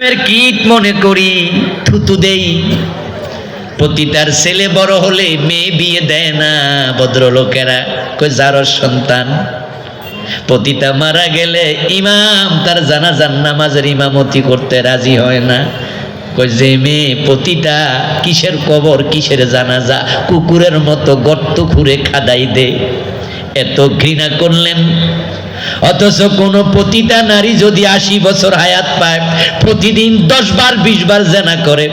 এর কীট মনে করি, থুতু দেই। পতিতার ছেলে বড় হলে মেয়ে বিয়ে দেয় না, ভদ্রলোকেরা কই যারও সন্তান। পতিতা মারা গেলে ইমাম তার জানা জানাজার নামাজের ইমামতি করতে রাজি হয় না। কই যে মেয়ে পতিতা, কিসের কবর, কিসের জানাজা? কুকুরের মতো গর্ত খুঁড়ে খাদাই দে। এত ঘৃণা করলেন অথচ কোন পতিতা নারী যদি আশি বছর হায়াত পায়, প্রতিদিন দশ বার, বিশ বার জেনা করে,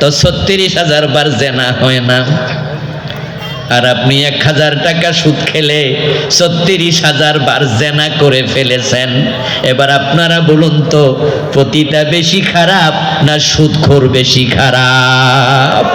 তো ছত্রিশ হাজার বার জেনা হয় না। আর আপনি এক হাজার টাকা সুদ খেলে ছত্রিশ হাজার বার জেনা করে ফেলেছেন। এবার আপনারা বলুন তো পতিতা বেশি খারাপ না সুদখোর বেশি খারাপ?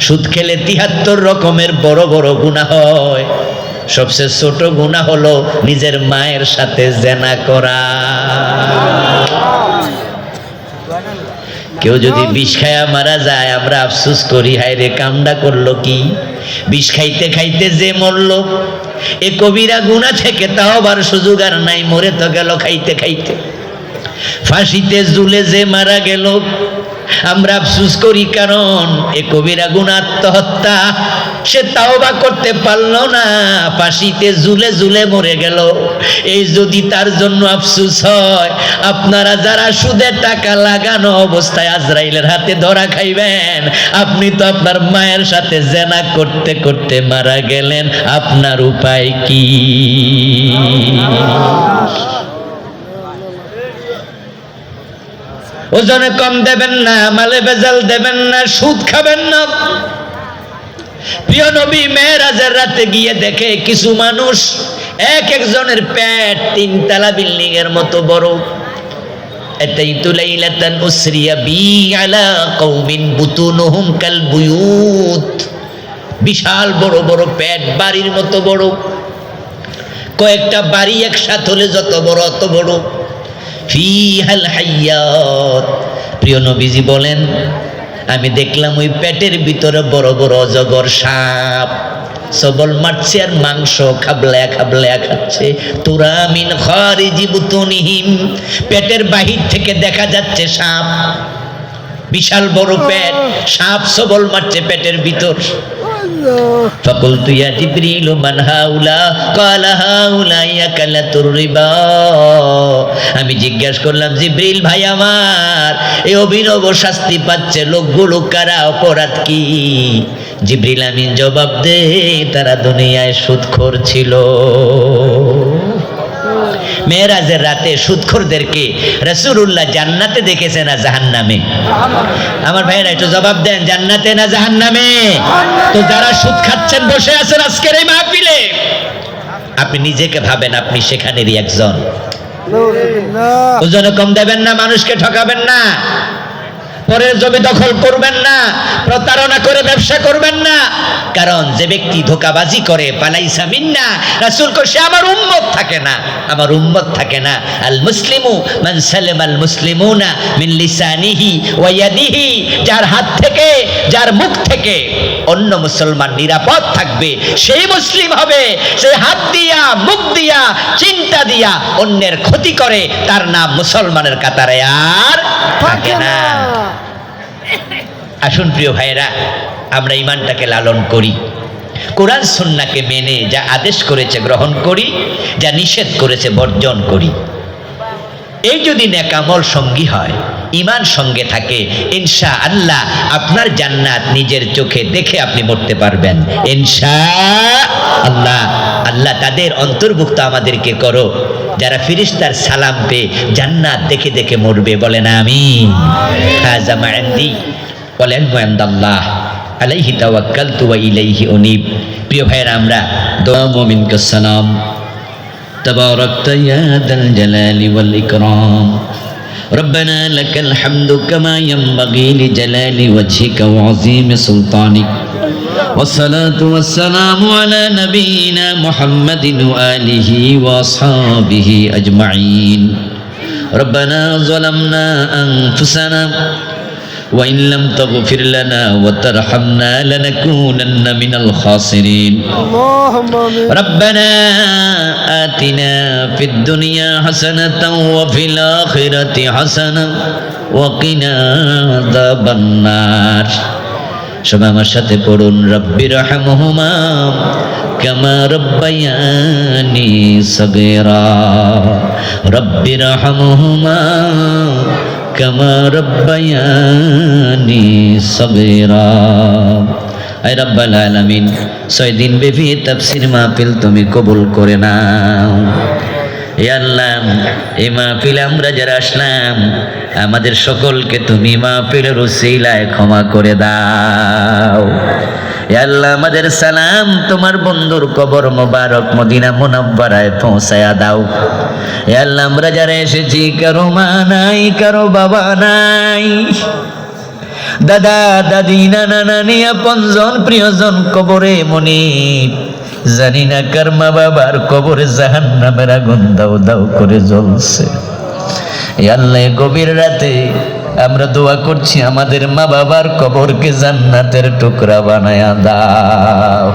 সুদ খেলে তিহাত্তর রকমের বড় বড় গুণা হয়। সবচেয়ে ছোট গুণা হলো নিজের মায়ের সাথে জেনা করা। কেউ যদি বিষ খায়া মারা যায়, আমরা আফসুস করি হায় রে কামডা করল কি? বিষ খাইতে খাইতে যে মরলো, এ কবিরা গুণা থেকে তাও আবার সুযোগ আর নাই, মরে তো গেল খাইতে খাইতে। ফাঁসিতে জুলে যে মারা গেল আমরা আফসুস করি, কারণ এ কবিরা গুণ আত্মহত্যা। সে তাও বা করতে পারল না, ফাঁসিতে জুলে জুলে মরে গেল। এই যদি তার জন্য আফসুস হয়, আপনারা যারা সুদের টাকা লাগানো অবস্থায় আজরাইলের হাতে ধরা খাইবেন, আপনি তো আপনার মায়ের সাথে জেনা করতে করতে মারা গেলেন। আপনার উপায় কি? ওজনে কম দেবেন না, মালে বেজাল দেবেন না, সুদ খাবেন না। প্রিয় নবী, মেয়েরাজের রাতে গিয়ে দেখে কিছু মানুষ, এক একজনের পেট তিনতলা বিল্ডিং এর মতো বড়। লাইলাতান উসরিয়া বি আলা কওমিন বুতুনুহুম কাল বুয়ুত। বিশাল বড় বড় প্যাট বাড়ির মতো বড়। কয়েকটা বাড়ি একসাথে হলে যত বড়, অত বড়। হাইয়াত প্রিয় নবীজি বলেন, আমি দেখলাম ওই পেটের ভিতরে বড় বড় অজগর সাপ। সবল মারছে আর মাংস খাবলায়া খাবলায়া খাচ্ছে। তোরা মিন খারিজি বুতুনিহিম। পেটের বাহির থেকে দেখা যাচ্ছে সাপ। বিশাল বড় পেট। সাপ সবল মারছে পেটের ভিতর। فقلت يا جبريل من هؤلاء قال هؤلاء يكلة الربا আমি জিজ্ঞেস করলাম জিব্রিল ভাই আমার এই অভিনব শাস্তি পাচ্ছে লোকগুলো কারা অপরাধ কি জিব্রিল আমি জবাব দে তারা দুনিয়ায় সুদখোর ছিল মেয়েরাজের রাতে সুদখোরদেরকে রসুল্লাহ জান্নাতে দেখেছে না জাহান নামে আমার ভাইয়েরা একটু জবাব দেন জান্নাতে না জাহান নামে তো যারা সুদ খাচ্ছেন বসে আছেন আজকের এই মাহফিলে। আপনি নিজেকে ভাবেন আপনি সেখানেরই একজন। ওজন কম দেবেন না মানুষকে ঠকাবেন না। পরের জমি দখল করবেন না, প্রতারণা করে ব্যবসা করবেন না। কারণ যে ব্যক্তি ধোকাবাজি করে পালাইসা মিন্না, রাসূল কো সে আমার উম্মত থাকে না। আমার উম্মত থাকে না। আল মুসলিমু মান সালাম আল মুসলিমুনা মিন লিসানিহি ওয়া ইয়াদিহি, যার হাত থেকে, যার মুখ থেকে অন্য মুসলমান নিরাপদ থাকবে, সেই মুসলিম হবে। সেই হাত দিয়া, মুখ দিয়া, চিন্তা দিয়া অন্যের ক্ষতি করে, তার নাম মুসলমানের কাতারে। আর থাকে না। আসুন প্রিয় ভাইয়েরা, আমরা ইমানটাকে লালন করি। কোরআন সন্নাকে মেনে যা আদেশ করেছে গ্রহণ করি, যা নিষেধ করেছে বর্জন করি। এই যদি নেকামল সঙ্গী হয় ইমান সঙ্গে থাকে ইনশা আল্লাহ আপনার জান্নাত নিজের চোখে দেখে আপনি মরতে পারবেন। ইনশা আল্লাহ আল্লাহ তাদের অন্তর্ভুক্ত আমাদেরকে করো যারা ফিরিস্তার সালাম পেয়ে জান্নাত দেখে দেখে মরবে বলেন আমি হাজা মাইন্দি বলেন আল্লাহ আলাইহি তাওয়াক্কালতু ওয়া ইলাইহি উনিব প্রিয় ভাইরা আমরা দোয়া মুমিনকে সালাম تباركت يا ذا الجلال والإكرام ربنا لك الحمد كما ينبغي لجلال وجهك وعظيم سلطانك والصلاة والسلام على نبينا محمد وآله وأصحابه أجمعين. ربنا ظلمنا أنفسنا وإن لم تغفر لنا وترحمنا لنكونن من الخاسرين. اللهم ربنا آتنا في الدنيا حسنة وفي الآخرة حسنة وقنا عذاب النار. সবাই আমার সাথে পড়ুন, রব্বি রহমহুমা কামা রব্বায়ানি সগেরা। রব্বি রহমহুমা কামা রব্বায়ানি সগেরা। আয় রব্বাল আলামিন, ছয় দিন ব্যাপী তাফসির মাহফিল তুমি কবুল করে নাও। আসলাম, আমাদের সকলকে তুমি মা মাহফিলের উসিলায় ক্ষমা করে দাও। আল্লাহ, আমাদের সালাম তোমার বন্ধুর কবর মোবারক মদিনা মুনাব্বারায় পৌঁছায়া দাও। আল্লাহ, আমরা এসেছি, কারও মা নাই, কারও বাবা নাই। দাদা, দাদি, নানা, নানি, আপনজন, প্রিয়জন কবরে মনি জানি না কার মা বাবার কবরে জাহান নামের আগুন দাও দাও করে জ্বলছে। আল্লাহ গভীর রাতে আমরা দোয়া করছি, আমাদের মা বাবার কবরকে জান্নাতের টুকরা বানায়া দাও।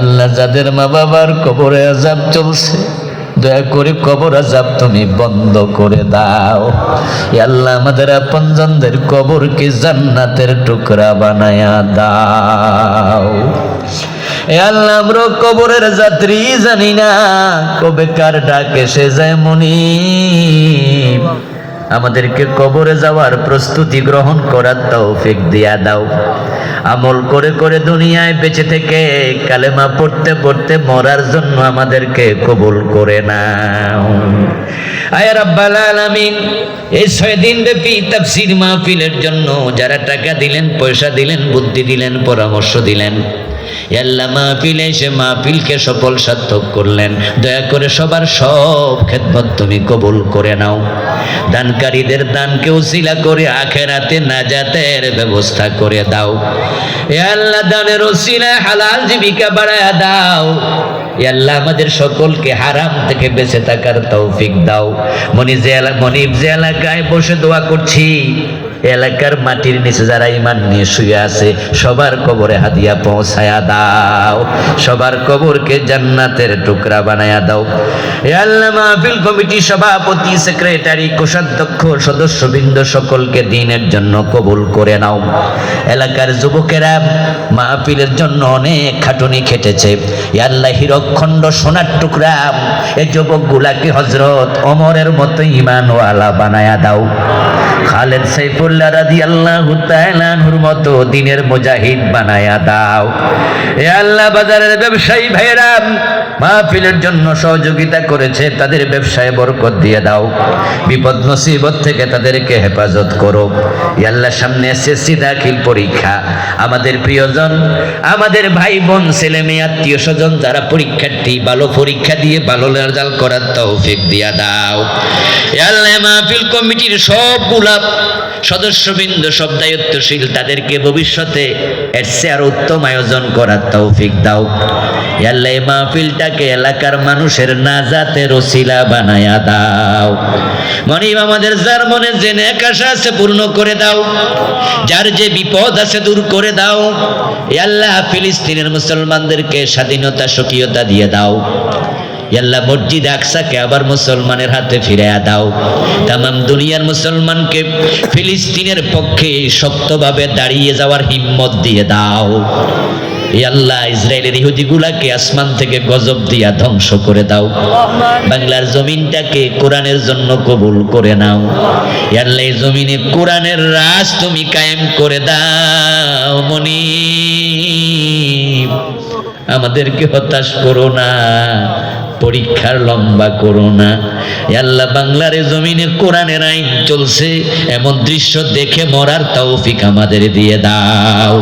আল্লাহ, যাদের মা বাবার কবরে আজাব চলছে দয়া করে কবর আজাব তুমি বন্ধ করে দাও। আল্লাহ, আমাদের আপনজনদের কবরকে জান্নাতের টুকরা বানায়া দাও। আল্লাহ, আমরা কবরের যাত্রী জানি না কবে কার ডাকে সে যায় মনি। আমাদেরকে কবরে যাওয়ার প্রস্তুতি গ্রহণ করার তৌফিক দিয়া দাও। আমল করে করে দুনিয়ায় বেঁচে থেকে কালেমা পড়তে পড়তে মরার জন্য আমাদেরকে কবুল করে নাও। আয় রাব্বাল আলামিন, এই ছয় দিন ব্যাপী তাফসীর মাহফিলের জন্য যারা টাকা দিলেন, পয়সা দিলেন, বুদ্ধি দিলেন, পরামর্শ দিলেন আল্লাহ মাহফিলে এসে মাহফিলকে সফল সার্থক করলেন। দয়া করে সবার সব খেদমত তুমি কবুল করে নাও। দানকারীদের দানকে উসিলা করে আখেরাতে নাজাতের ব্যবস্থা করে দাও। আল্লাহ দানের উসিলা হালাল জীবিকা বাড়ায় দাও। আল্লাহ আমাদের সকলকে হারাম থেকে বেঁচে থাকার তৌফিক দাও। মনি মনিব যে এলাকায় বসে দোয়া করছি এলাকার মাটির নিচে যারা ইমান নিয়ে শুয়ে আছে, সবার কবরে হাদিয়া পৌঁছায়া দাও। সবার কবরকে জান্নাতের টুকরা বানায়া দাও। আল্লাহ মাহফিল কমিটি সভাপতি, সেক্রেটারি, কোষাধ্যক্ষ, সদস্যবৃন্দ সকলকে দিনের জন্য কবুল করে নাও। এলাকার যুবকেরা মাহফিলের জন্য অনেক খাটুনি খেটেছে। আল্লাহ হীরকখণ্ড সোনার টুকরা, এ যুবকগুলাকে হজরত অমরের মতো ইমানওয়ালা বানায়া দাও। খালেদ মতো দিনের মুজাহিদ বানায়া দাও। এ আল্লাহ বাজারের ব্যবসায়ী ভাইরা মাহফিলের জন্য সহযোগিতা করেছে, তাদের ব্যবসায় বরকত দিয়ে দাও। বিপদ নসিবত থেকে তাদেরকে হেফাজত করো। আল্লাহ সামনে এসএসসি দাখিল পরীক্ষা। আমাদের প্রিয়জন, আমাদের ভাই বোন ছেলে মেয়ে আত্মীয় স্বজন যারা পরীক্ষার্থী, ভালো পরীক্ষা দিয়ে ভালো রেজাল্ট করার তৌফিক দিয়া দাও। আল্লাহ মাহফিল কমিটির সবগুলা সদস্যবৃন্দ, সব দায়িত্বশীল, তাদেরকে ভবিষ্যতে এর চেয়ে আরও উত্তম আয়োজন করার তৌফিক দাও। আল্লাহ এই মাহফিলটাকে এলাকার মানুষের নাজাতের ওসিলা বানায়া দাও। মনিব, আমাদের যার মনে যে নেক আছে পূর্ণ করে দাও। যার যে বিপদ আছে দূর করে দাও। আল্লাহ ফিলিস্তিনের মুসলমানদেরকে স্বাধীনতা, স্বকীয়তা দিয়ে দাও। আল্লাহ মসজিদ আকসাকে আবার মুসলমানের হাতে ফিরিয়ে দাও। তামাম দুনিয়ার মুসলমানকে ফিলিস্তিনের পক্ষে শক্তভাবে দাঁড়িয়ে যাওয়ার হিম্মত দিয়ে দাও। আল্লাহ, ইসরায়েলের ইহুদিগুলাকে আসমান থেকে গজব দিয়া ধ্বংস করে দাও। বাংলার জমিনটাকে কোরআনের জন্য কবুল করে নাও। আল্লাহ জমিনে কোরআনের রাজ তুমি কায়েম করে দাও মনি আমাদেরকে হতাশ করো না। পরীক্ষার লম্বা করো না। আল্লাহ বাংলার জমিনে কোরআনের আইন চলছে, এমন দৃশ্য দেখে মরার তৌফিক আমাদের দিয়ে দাও।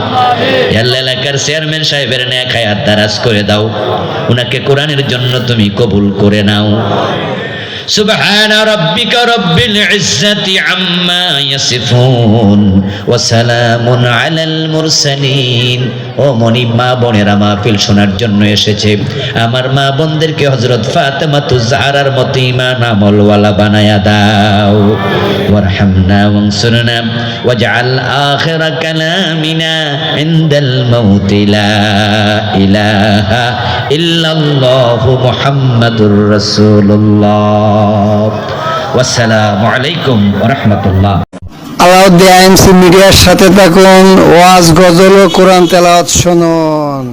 আল্লাহ এলাকার চেয়ারম্যান সাহেবের ন্যাক হায়াত দারাজ করে দাও। ওনাকে কোরআনের জন্য তুমি কবুল করে নাও। سبحان ربك رب العزة عما يصفون وسلام على المرسلين ও মনিব মা বোনেরা মাহফিল শোনার জন্য এসেছে আমার মা বোনদেরকে হজরত ফাতেমা তু জাহারার মতো ইমান আমলওয়ালা বানায়া দাও وارحمنا وانصرنا واجعل آخر كلامنا عند الموت لا إله إلا الله محمد رسول الله সব। আলাইকুম রহমতুল্লাহ। আলাউদ্দিন আইএমসি মিডিয়ার সাথে থাকুন ওয়াজ গজল ও কোরআন তেলাওয়াত শুনুন।